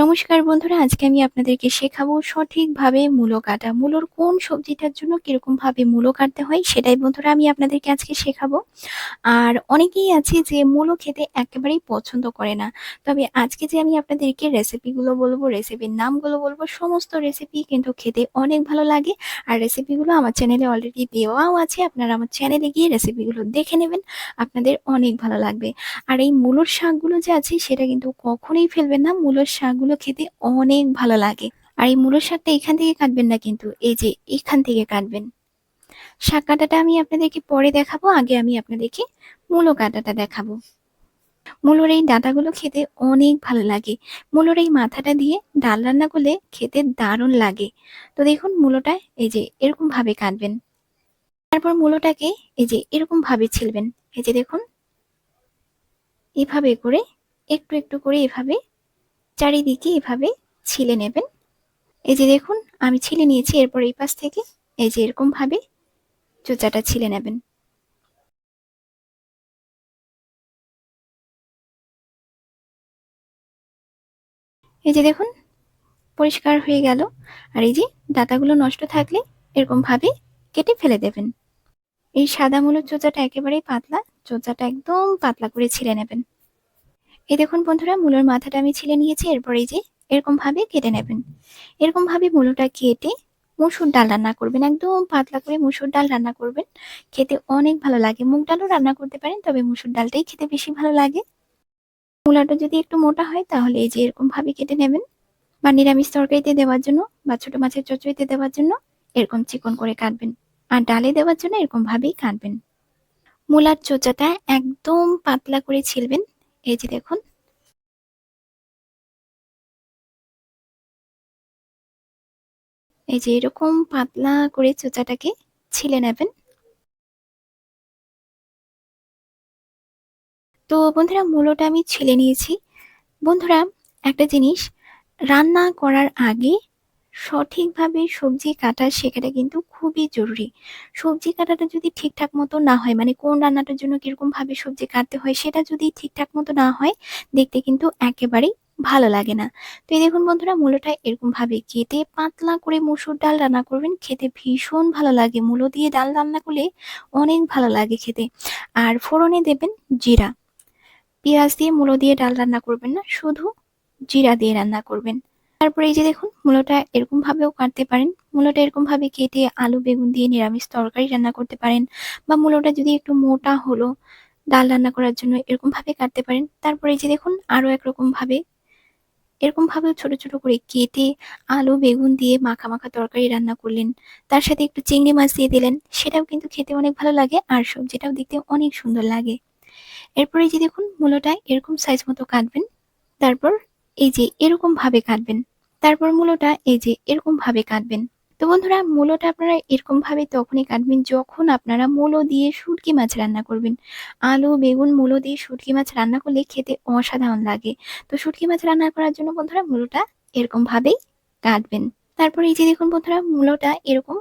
নমস্কার বন্ধুরা, আজকে আমি আপনাদেরকে শেখাবো সঠিকভাবে মূলো কাটা। মূলোর কোন সবজিটার জন্য কীরকম ভাবে মূলো কাটতে হয় সেটাই বন্ধুরা আমি আপনাদেরকে আজকে শেখাবো। আর অনেকেই আছে যে মূলো খেতে একেবারেই পছন্দ করে না। তবে আজকে যে আমি আপনাদেরকে রেসিপিগুলো বলব রেসিপির নামগুলো বলব, সমস্ত রেসিপি কিন্তু খেতে অনেক ভালো লাগে। আর রেসিপিগুলো আমার চ্যানেলে অলরেডি দেওয়াও আছে, আপনারা আমার চ্যানেলে গিয়ে রেসিপিগুলো দেখে নেবেন, আপনাদের অনেক ভালো লাগবে। আর এই মূলোর শাকগুলো যে আছে সেটা কিন্তু কখনোই ফেলবেন না, মূলোর শাকগুলো খেতে অনেক ভালো লাগে। আর এই মূলোর শাকটা এখান থেকে কাটবেন না কিন্তু, এই যে এখান থেকে কাটবেন। শাক কাটাটা আমি আপনাদেরকে পরে দেখাবো, আগে আমি আপনাদেরকে মূলো কাটাটা দেখাবো। মূলোর এই ডাটাগুলো খেতে অনেক ভালো লাগে। মূলোর এই মাথাটা দিয়ে ডাল রান্না করলে খেতে দারুণ লাগে। তো দেখুন মূলোটা এই যে এরকম ভাবে কাটবেন। তারপর মূলোটাকে এই যে এরকম ভাবে ছিলবেন। এই যে দেখুন, এভাবে করে, একটু একটু করে এভাবে চারিদিকে এভাবে ছিলে নেবেন। এই যে দেখুন, আমি ছিলে নিয়েছি, এরপর এই পাশ থেকে এই যে এরকম ভাবে চোচাটা ছিলে নেবেন। এই যে দেখুন, পরিষ্কার হয়ে গেল। আর এই যে ডাটাগুলো নষ্ট থাকলে এরকম ভাবে কেটে ফেলে দেবেন। এই সাদা মূলর চোচাটা একেবারেই পাতলা, চোচাটা একদম পাতলা করে ছিলে নেবেন। এই দেখুন বন্ধুরা, মূলোর মাথাটা আমি ছিলে নিয়েছি, এরপর যে এরকম ভাবে কেটে নেবেন। এরকম ভাবে মূলোটা কেটে মুসুর ডাল রান্না করবেন, একদম পাতলা করে মুসুর ডাল রান্না করবেন। খেতে অনেক ভালো লাগে। মুগ ডালও রান্না করতে পারেন, তবে মুসুর ডালটাই খেতে বেশি ভালো লাগে। মূলাটা যদি একটু মোটা হয়, তাহলে এই যে এরকম ভাবে কেটে নেবেন। বা নিরামিষ তরকারিতে দেওয়ার জন্য বা ছোটো মাছের চচড়িতে দেওয়ার জন্য এরকম চিকন করে কাটবেন। আর ডালে দেওয়ার জন্য এরকম ভাবেই কাটবেন। মূলার চোচাটা একদম পাতলা করে ছিলবেন এই যে দেখুন। এই যে এরকম পাতলা করে চোচাটাকে ছিলে নেবেন। তো বন্ধুরা, মূলোটা আমি ছিলে নিয়েছি। বন্ধুরা, একটা জিনিস, রান্না করার আগে সঠিকভাবে সবজি কাটা শেখাটা কিন্তু খুবই জরুরি। সবজি কাটাটা যদি ঠিকঠাক মতো না হয় মানে কোন রান্নাটার জন্য কীরকম ভাবে সবজি কাটতে হয় সেটা যদি ঠিকঠাক মতো না হয়, দেখতে কিন্তু একেবারেই ভালো লাগে না। তো এই দেখুন বন্ধুরা, মূলোটা এরকম ভাবে কেটে পাতলা করে মুসুর ডাল রান্না করবেন। খেতে ভীষণ ভালো লাগে। মূলো দিয়ে ডাল রান্না করলে অনেক ভালো লাগে খেতে। আর ফোড়নে দেবেন জিরা। পেঁয়াজ দিয়ে মূলো দিয়ে ডাল রান্না করবেন না, শুধু জিরা দিয়ে রান্না করবেন। তারপরে এই যে দেখুন, মূলোটা এরকম ভাবেও কাটতে পারেন। মূলোটা এরকম ভাবে কেটে আলু, বেগুন দিয়ে নিরামিষ তরকারি রান্না করতে পারেন বা মূলোটা যদি একটু মোটা হলো ডাল রান্না করার জন্য এরকম ভাবে কাটতে পারেন। তারপরে এই যে দেখুন আরও একরকম ভাবে এরকম ভাবে ছোট ছোট করে কেটে আলু, বেগুন দিয়ে মাখা মাখা তরকারি রান্না করলেন। তার সাথে একটু চিংড়ি মাছ দিয়ে দিলেন, সেটাও কিন্তু খেতে অনেক ভালো লাগে আর সবজিটাও দেখতে অনেক সুন্দর লাগে। এরপরে যে দেখুন, মূলোটা এরকম সাইজ মতো কাটবেন। তারপর এই যে এরকম ভাবে কাটবেন তারপর মূলোটা এই যে এরকম ভাবে কাটবেন তো বন্ধুরা, মূলোটা আপনারা এরকম ভাবে তখনই কাটবেন যখন আপনারা মূলো দিয়ে শুটকি মাছ রান্না করবেন। আলু, বেগুন, মূলো দিয়ে শুটকি মাছ রান্না করলে খেতে অসাধারণ লাগে। তো শুটকি মাছ রান্না করার জন্য বন্ধুরা, মূলোটা এরকম ভাবেই কাটবেন তারপর এই যে দেখুন বন্ধুরা, মূলোটা এরকম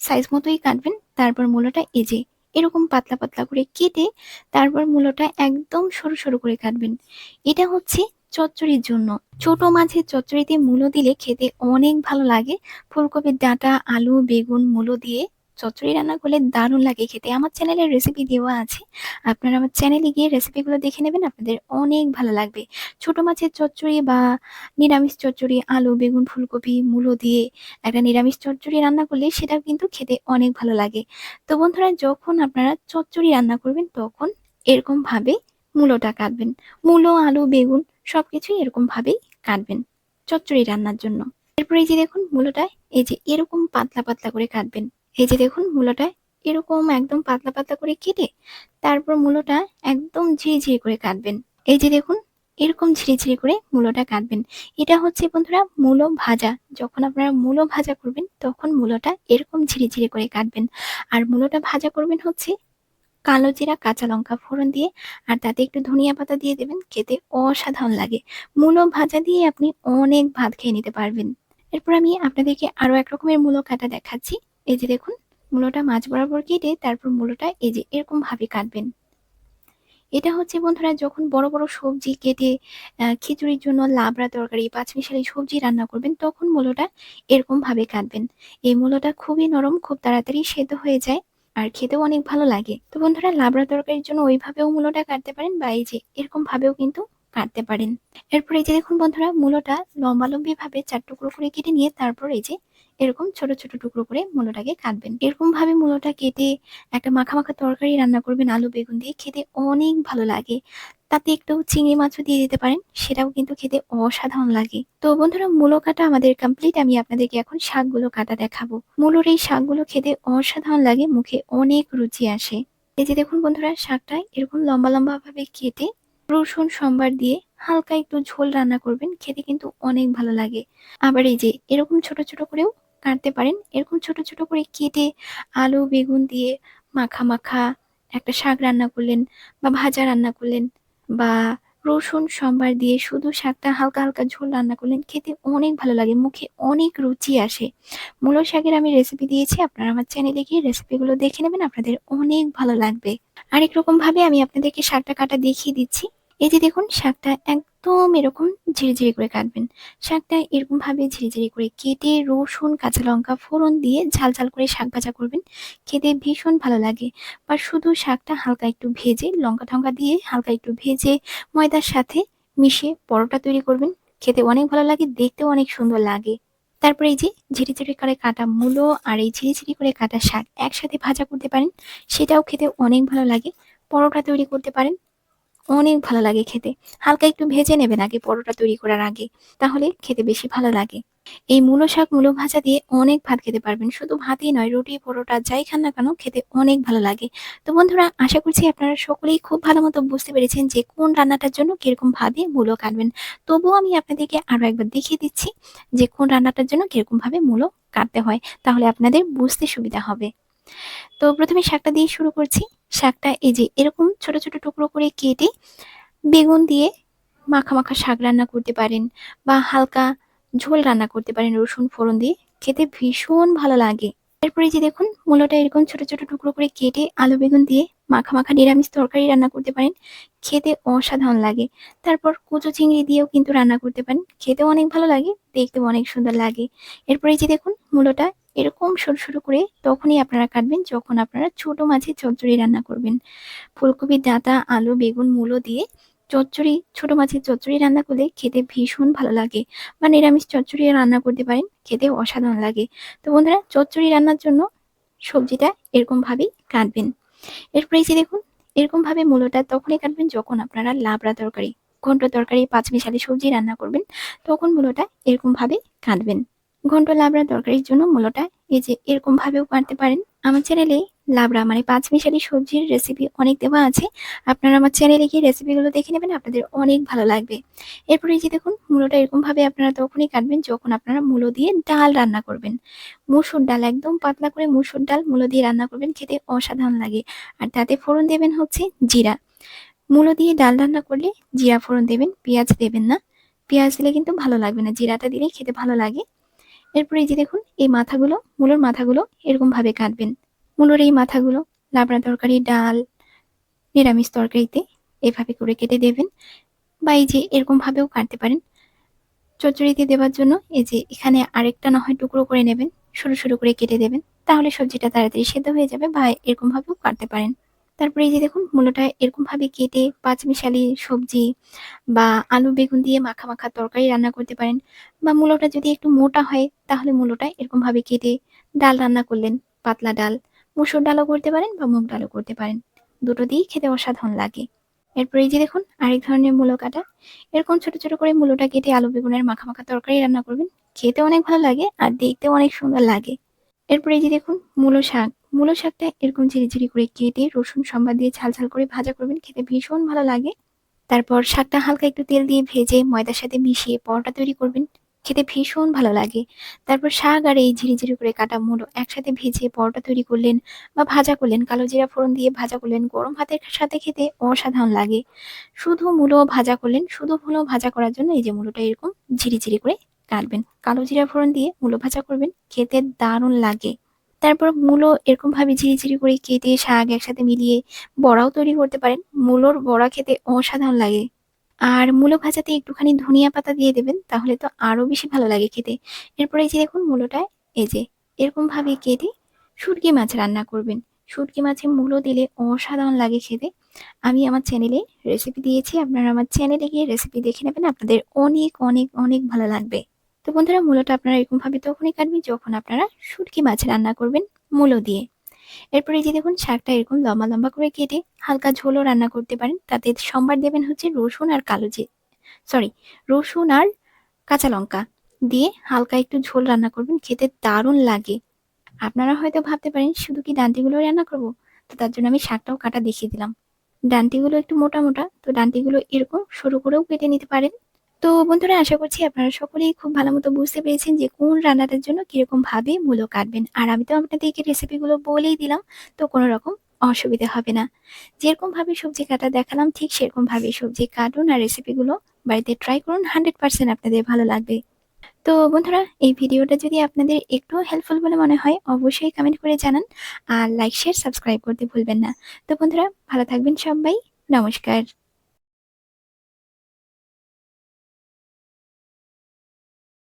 সাইজ মতোই কাটবেন তারপর মূলোটা এই যে এরকম পাতলা পাতলা করে কেটে তারপর মূলোটা একদম সরু সরু করে কাটবেন। এটা হচ্ছে চচ্চড়ির জন্য। ছোট মাছের চচ্চড়িতে মূলো দিলে খেতে অনেক ভালো লাগে। ফুলকপির ডাঁটা, আলু, বেগুন, মূলো দিয়ে চচ্চড়ি রান্না করলে দারুণ লাগে খেতে। আমার চ্যানেলের রেসিপি দেওয়া আছে। আপনারা আমার চ্যানেলে গিয়ে রেসিপিগুলো দেখে নেবেন, আপনাদের অনেক ভালো লাগবে। ছোট মাছের চচ্চড়ি বা নিরামিষ চচ্চড়ি, আলু, বেগুন, ফুলকপি, মূলো দিয়ে একটা নিরামিষ চচ্চড়ি রান্না করলে সেটাও কিন্তু খেতে অনেক ভালো লাগে। তো বন্ধুরা, যখন আপনারা চচ্চড়ি রান্না করবেন, তখন এরকম ভাবে মূলোটা কাটবেন। মূলো, আলু, বেগুন সবকিছুই এরকম ভাবেই কাটবেন চচ্চড়ি রান্নার জন্য। এরপর এই যে দেখুন মূলোটা, এই যে এরকম পাতলা পাতলা করে কাটবেন। এই যে দেখুন মূলোটা এরকম একদম পাতলা পাতলা করে কেটে তারপর মূলোটা একদম ঝিরি করে কাটবেন। এই যে দেখুন এরকম ঝিরি করে মূলোটা কাটবেন। এটা হচ্ছে বন্ধুরা মূলো ভাজা। যখন আপনারা মূলো ভাজা করবেন তখন মূলোটা এরকম ঝিরি করে কাটবেন। আর মূলোটা ভাজা করবেন হচ্ছে কালো জিরা, কাঁচা লঙ্কা ফোড়ন দিয়ে আর তাতে একটু ধনিয়া পাতা দিয়ে দেবেন। খেতে অসাধারণ লাগে। মূলো ভাজা দিয়ে আপনি অনেক ভাত খেয়ে নিতে পারবেন। এরপর আমি আপনাদেরকে আরও এক রকমের মূলো কাটা দেখাচ্ছি। এই যে দেখুন, মূলোটা মাছ বরাবর কেটে তারপর মূলোটা এই যে এরকম ভাবে কাটবেন। এটা হচ্ছে বন্ধুরা যখন বড় বড় সবজি কেটে খিচুড়ির জন্য লাবড়া তরকারি, পাঁচমিশালি সবজি রান্না করবেন, তখন মূলোটা এরকম ভাবে কাটবেন। এই মূলোটা খুবই নরম, খুব তাড়াতাড়ি সেদ্ধ হয়ে যায়। আর খেতেও অনেক ভালো লাগে। তো বন্ধুরা, লাবড়া তরকারির জন্য ওইভাবেও মূলটা কাটতে পারেন বা এই যে এরকম ভাবেও কিন্তু কাটতে পারেন। এরপর এই যে দেখুন বন্ধুরা, মূলটা লম্বালম্বি ভাবে চার টুকরো করে কেটে নিয়ে তারপর এই যে এরকম ছোট ছোট টুকরো করে মূলোটাকে কাটবেন। এরকম ভাবে মূলোটা কেটে একটা মাখা মাখা তরকারি রান্না করবেন আলু, বেগুন দিয়ে, খেতে অনেক ভালো লাগে। তাতে একটু চিংড়ি মাছও দিয়ে দিতে পারেন, সেটাও কিন্তু খেতে অসাধারণ লাগে। তো বন্ধুরা, মূলো কাটা আমাদের কমপ্লিট আমি আপনাদেরকে এখন শাকগুলো কাটা দেখাবো। মূলোর এই শাকগুলো খেতে অসাধারণ লাগে, মুখে অনেক রুচি আসে। এই যে দেখুন বন্ধুরা, শাকটা এরকম লম্বা লম্বা ভাবে কেটে রসুন, সম্বার দিয়ে হালকা একটু ঝোল রান্না করবেন, খেতে কিন্তু অনেক ভালো লাগে। আবার এই যে এরকম ছোট ছোট করেও কাটতে পারেন। এরকম ছোট ছোট করে কেটে আলু, বেগুন দিয়ে মাখা মাখা একটা শাক রান্না করলেন বা ভাজা রান্না করলেন বা রসুন, সম্বার দিয়ে শুধু শাকটা হালকা হালকা ঝোল রান্না করলেন, খেতে অনেক ভালো লাগে, মুখে অনেক রুচি আসে। মূলো শাকের আমি রেসিপি দিয়েছি, আপনারা আমার চ্যানেলে গিয়ে রেসিপিগুলো দেখে নেবেন, আপনাদের অনেক ভালো লাগবে। আরেক রকম ভাবে আমি আপনাদেরকে শাকটা কাটা দেখিয়ে দিচ্ছি। এই যে দেখুন, শাকটা একদম এরকম ঝিরিঝিরি করে কাটবেন। শাকটা এরকম ভাবে ঝিরিঝিরি করে কেটে রসুন, কাঁচা লঙ্কা ফোড়ন দিয়ে ঝাল ঝাল করে শাক ভাজা করবেন। খেতে ভীষণ ভালো লাগে। বা শুধু শাকটা হালকা একটু ভেজে, লঙ্কা ঠঙ্কা দিয়ে হালকা একটু ভেজে ময়দার সাথে মিশিয়ে পরোটা তৈরি করবেন। খেতে অনেক ভালো লাগে, দেখতেও অনেক সুন্দর লাগে। তারপরে এই যে ঝিরিঝিরি করে কাটা মূলো আর এই ঝিরিঝিরি করে কাটা শাক একসাথে ভাজা করতে পারেন। সেটাও খেতে অনেক ভালো লাগে। পরোটা তৈরি করতে পারেন। অনেক ভালো লাগে খেতে। হালকা একটু ভেজে নেবেন আগে পরোটা তৈরি করার আগে, তাহলে খেতে বেশি ভালো লাগে। এই মূলো শাক, মূলো ভাজা দিয়ে অনেক ভাত খেতে পারবেন। শুধু ভাতই নয়, রুটি, পরোটা, যাই খান না কেন, খেতে অনেক ভালো লাগে। তো বন্ধুরা, আশা করছি আপনারা সকলেই খুব ভালো মতো বুঝতে পেরেছেন যে কোন রান্নাটার জন্য কীরকম ভাবে মূলো কাটবেন। তবুও আমি আপনাদেরকে আরও একবার দেখিয়ে দিচ্ছি যে কোন রান্নাটার জন্য কীরকম ভাবে মূলো কাটতে হয়, তাহলে আপনাদের বুঝতে সুবিধা হবে। তো প্রথমে শাকটা দিয়ে শুরু করছি। শাকটা এই যে এরকম ছোট ছোট টুকরো করে কেটে বেগুন দিয়ে মাখা মাখা শাক রান্না করতে পারেন বা হালকা ঝোল রান্না করতে পারেন রসুন, ফোড়ন দিয়ে। খেতে ভীষণ ভালো লাগে। এরপরে যে দেখুন, মূলোটা এরকম ছোট ছোট টুকরো করে কেটে আলু বেগুন দিয়ে মাখা মাখা নিরামিষ তরকারি রান্না করতে পারেন। খেতে অসাধারণ লাগে। তারপর কুচো চিংড়ি দিয়েও কিন্তু রান্না করতে পারেন। খেতেও অনেক ভালো লাগে, দেখতেও অনেক সুন্দর লাগে। এরপরে যে দেখুন, মূলোটা এরকম সরু সরু করে তখনই আপনারা কাটবেন, যখন আপনারা ছোট মাছের চচ্চড়ি রান্না করবেন। ফুলকপির ডাঁটা, আলু, বেগুন, মূলো দিয়ে চচ্চড়ি, ছোট মাছের চচ্চড়ি রান্না করলে খেতে ভীষণ ভালো লাগে বা নিরামিষ চচ্চড়ি রান্না করতে পারেন, খেতে অসাধারণ লাগে। তো বন্ধুরা, চচ্চড়ি রান্নার জন্য সবজিটা এরকম ভাবেই কাটবেন। এরপরে যে দেখুন এরকম ভাবে মূলোটা তখনই কাটবেন যখন আপনারা লাবড়া তরকারি, ঘন্ট তরকারি, পাঁচমিশালি সবজি রান্না করবেন, তখন মূলোটা এরকম ভাবে কাটবেন। ঘন্ট লাবড়া তরকারির জন্য মূলোটা এই যে এরকম ভাবেও কাটতে পারেন। আমার চ্যানেলে লাবড়া মানে পাঁচ মিশালি সবজির রেসিপি অনেক দেওয়া আছে। আপনারা আমার চ্যানেলে গিয়ে রেসিপিগুলো দেখে নেবেন, আপনাদের অনেক ভালো লাগবে। এরপরে যে দেখুন মূলোটা এরকম ভাবে আপনারা তখনই কাটবেন যখন আপনারা মূলো দিয়ে ডাল রান্না করবেন। মুসুর ডাল, একদম পাতলা করে মুসুর ডাল মূলো দিয়ে রান্না করবেন, খেতে অসাধারণ লাগে। আর তাতে ফোড়ন দেবেন হচ্ছে জিরা। মূলো দিয়ে ডাল রান্না করলে জিরা ফোড়ন দেবেন, পেঁয়াজ দেবেন না। পেঁয়াজ দিলে কিন্তু ভালো লাগবে না, জিরাটা দিলেই খেতে ভালো লাগে। এরপরে এই যে দেখুন, এই মাথাগুলো, মূলোর মাথাগুলো এরকম ভাবে কাটবেন। মূলোর এই মাথাগুলো লাবড়া তরকারি, ডাল, নিরামিষ তরকারিতে এভাবে করে কেটে দেবেন বা এই যে এরকম ভাবেও কাটতে পারেন। চচ্চড়িতে দেওয়ার জন্য এই যে এখানে আরেকটা না হয় টুকরো করে নেবেন, সরু সরু করে কেটে দেবেন। তাহলে সবজিটা তাড়াতাড়ি সেদ্ধ হয়ে যাবে বা এরকম ভাবেও কাটতে পারেন। তারপরে এই যে দেখুন, মূলোটা এরকম ভাবে কেটে পাঁচমিশালি সবজি বা আলু, বেগুন দিয়ে মাখা মাখা তরকারি রান্না করতে পারেন বা মূলোটা যদি একটু মোটা হয়, তাহলে মূলোটা এরকম ভাবে কেটে ডাল রান্না করলেন, পাতলা ডাল। মুসুর ডালও করতে পারেন বা মুগ ডালও করতে পারেন। দুটো দিয়েই খেতে অসাধারণ লাগে। এরপর এই যে দেখুন, আরেক ধরনের মূলো কাটা। এরকম ছোট ছোট করে মূলোটা কেটে আলু, বেগুনের মাখা মাখা তরকারি রান্না করবেন। খেতে অনেক ভালো লাগে আর দেখতে অনেক সুন্দর লাগে। এরপর এই যে দেখুন, মূলো শাক। মূলো শাকটা এরকম ঝিরিঝিরি করে কেটে রসুন সম্বাদ দিয়ে ঝাল ঝাল করে ভাজা করবেন, খেতে ভীষণ ভালো লাগে। তারপর শাকটা হালকা একটু তেল দিয়ে ভেজে ময়দার সাথে মিশিয়ে পরোটা তৈরি করবেন, খেতে ভীষণ ভালো লাগে। তারপর শাক আর এই ঝিরিঝিরি করে কাটা মূলো একসাথে ভেজে পরোটা তৈরি করলেন বা ভাজা করলেন, কালো জিরা ফোড়ন দিয়ে ভাজা করলেন, গরম ভাতের সাথে খেতে অসাধারণ লাগে। শুধু মূলো ভাজা করলেন, শুধু মূলো ভাজা করার জন্য এই যে মূলোটা এরকম ঝিরিঝিরি করে কাটবেন। কালো জিরা ফোড়ন দিয়ে মূলো ভাজা করবেন, খেতে দারুণ লাগে। তারপর মূলো এরকমভাবে ঝিরিঝিরি করে কেটে শাক একসাথে মিলিয়ে বড়াও তৈরি করতে পারেন। মূলোর বড়া খেতে অসাধারণ লাগে। আর মূলো ভাজাতে একটুখানি ধনিয়া পাতা দিয়ে দেবেন, তাহলে তো আরও বেশি ভালো লাগে খেতে। এরপরে যে দেখুন মূলোটায় এই যে এরকমভাবে কেটে শুটকি মাছ রান্না করবেন। শুটকি মাছে মূলো দিলে অসাধারণ লাগে খেতে। আমি আমার চ্যানেলে রেসিপি দিয়েছি, আপনারা আমার চ্যানেলে গিয়ে রেসিপি দেখে নেবেন, আপনাদের অনেক অনেক অনেক ভালো লাগবে। তো বন্ধুরা মূলোটা আপনারা এরকমভাবে তখনই কাটবেন যখন আপনারা শুটকি মাছ রান্না করবেন মূলো দিয়ে। এরপরে যে দেখুন, শাকটা এরকম লম্বা লম্বা করে কেটে হালকা ঝোলও রান্না করতে পারেন। তাতে সম্বার দেবেন হচ্ছে রসুন আর কালো যে সরি রসুন আর কাঁচা লঙ্কা দিয়ে হালকা একটু ঝোল রান্না করবেন, খেতে দারুণ লাগে। আপনারা হয়তো ভাবতে পারেন, শুধু কি ডান্টিগুলো রান্না করব? তো তার জন্য আমি শাকটাও কাটা দেখিয়ে দিলাম। ডান্টিগুলো একটু মোটা মোটা, তো ডান্টিগুলো এরকম সরু করেও কেটে নিতে পারেন। তো বন্ধুরা, আশা করছি আপনারা সকলেই খুব ভালো মতো বুঝতে পেরেছেন যে কোন রান্নাটার জন্য কীরকম ভাবে মূলো কাটবেন। আর আমি তো আপনাদেরকে রেসিপিগুলো বলেই দিলাম, তো কোনো রকম অসুবিধা হবে না। যেরকম ভাবে সবজি কাটা দেখালাম, ঠিক সেরকম ভাবে সবজি কাটুন আর রেসিপিগুলো বাড়িতে ট্রাই করুন হান্ড্রেড পার্সেন্ট আপনাদের ভালো লাগবে। তো বন্ধুরা, এই ভিডিওটা যদি আপনাদের একটু হেল্পফুল বলে মনে হয়, অবশ্যই কমেন্ট করে জানান আর লাইক শেয়ার সাবস্ক্রাইব করতে ভুলবেন না। তো বন্ধুরা, ভালো থাকবেন সবাই, নমস্কার।